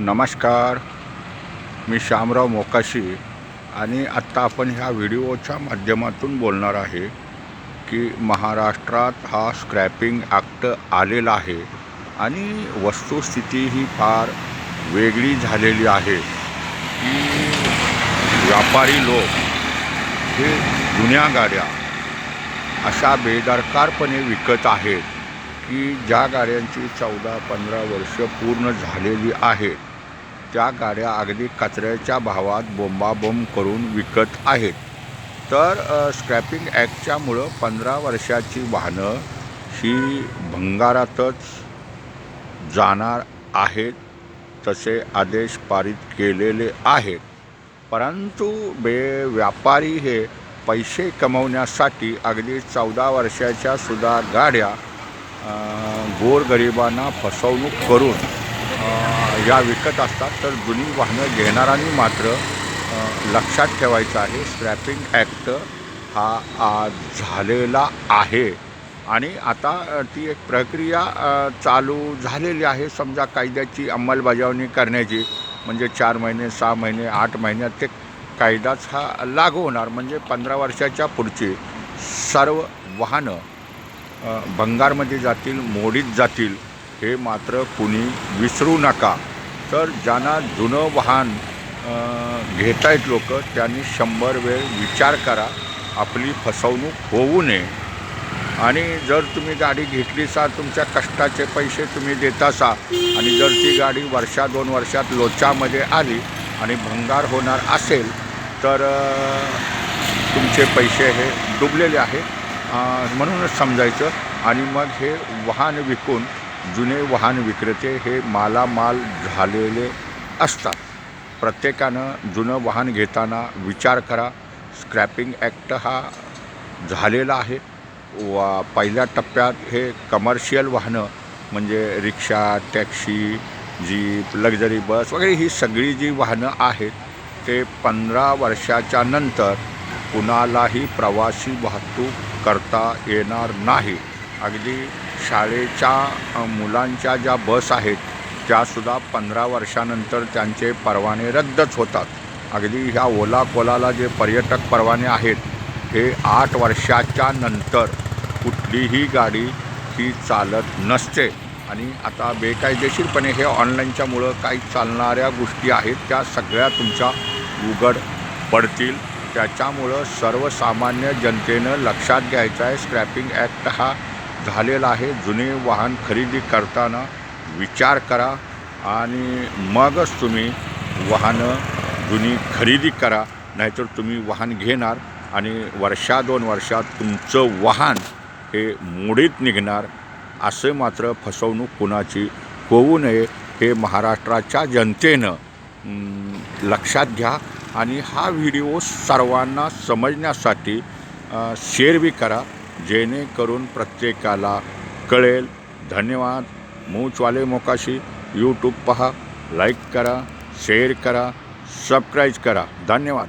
नमस्कार. मी श्यामराव मोकाशी आणि आत्ता आपण ह्या व्हिडिओच्या माध्यमातून बोलणार आहे की महाराष्ट्रात हा स्क्रॅपिंग ॲक्ट आलेला आहे आणि वस्तुस्थिती ही फार वेगळी झालेली आहे की व्यापारी लोक हे जुन्या गाड्या अशा बेदरकारपणे विकत आहेत की ज्या गाड्यांची चौदा पंधरा वर्ष पूर्ण झालेली आहेत. त्या गाड्या अगदी कचऱ्याच्या भावात बोंबाबोंब करून विकत आहेत. तर स्क्रॅपिंग ॲक्टच्यामुळं पंधरा वर्षाची वाहनं ही भंगारातच जाणार आहेत तसे आदेश पारित केलेले आहेत. परंतु बे व्यापारी हे पैसे कमवण्यासाठी अगदी चौदा वर्षाच्या सुद्धा गाड्या गोरगरिबांना फसवणूक करून ज्या विकत असतात तर जुनी वाहनं घेणाऱ्यांनी मात्र लक्षात ठेवायचं आहे स्क्रॅपिंग ॲक्ट हा झालेला आहे. आणि आता ती एक प्रक्रिया चालू झालेली आहे. समजा कायद्याची अंमलबजावणी करण्याची म्हणजे चार महिने सहा महिने आठ महिन्यात ते कायदाच हा लागू होणार. म्हणजे पंधरा वर्षाच्या पुढची सर्व वाहनं भंगारमध्ये जातील मोडीत जातील हे मात्र कुणी विसरू नका. तर ज्यांना जुनं वाहन घेत आहेत लोक त्यांनी शंभर वेळ विचार करा. आपली फसवणूक होऊ नये. आणि जर तुम्ही गाडी घेतली सा तुमच्या कष्टाचे पैसे तुम्ही देतासा आणि जर ती गाडी वर्षा दोन वर्षात लोचामध्ये आली आणि भंगार होणार असेल तर तुमचे पैसे हे डुबलेले आहेत म्हणूनच समजायचं. आणि मग हे वाहन विकून जुने वाहन विक्रेते हे मालामाल झालेले असतात. प्रत्येकानं जुनं वाहन घेताना विचार करा. स्क्रॅपिंग ॲक्ट हा झालेला आहे. वा पहिल्या टप्प्यात हे कमर्शियल वाहनं म्हणजे rickshaw taxi jeep luxury bus वगैरे ही सगळी जी वाहनं आहेत ते पंधरा वर्षाच्या नंतर कुणालाही प्रवासी वाहतूक करता येणार नाही. अगदी शाळेच्या मुलांच्या ज्या बस आहेत त्यासुद्धा पंधरा वर्षानंतर त्यांचे परवाने रद्दच होतात. अगदी ह्या ओला कोलाला जे पर्यटक परवाने आहेत हे आठ वर्षाच्या नंतर कुठलीही गाडी ही चालत नसते. आणि आता बेकायदेशीरपणे हे ऑनलाईनच्यामुळं काही चालणाऱ्या गोष्टी आहेत त्या सगळ्या तुमच्या उघड पडतील. त्याच्यामुळं सर्वसामान्य जनतेनं लक्षात घ्यायचं आहे स्क्रॅपिंग ॲक्ट हा झालेला आहे. जुने वाहन खरेदी करताना विचार करा आणि मगच तुम्ही वाहनं जुनी खरेदी करा. नाहीतर तुम्ही वाहन घेणार आणि वर्षा दोन वर्षात तुमचं वाहन हे मोडीत निघणार. असे मात्र फसवणूक कुणाची होऊ नये हे महाराष्ट्राच्या जनतेनं लक्षात घ्या. आणि हा व्हिडिओ सर्वांना समजण्यासाठी शेअर बी करा. जेणेकरून प्रत्येकाला कळेल. धन्यवाद. मूचवाले मोकाशी. यूट्यूब पहा. लाईक करा. शेअर करा. सबस्क्राईब करा. धन्यवाद.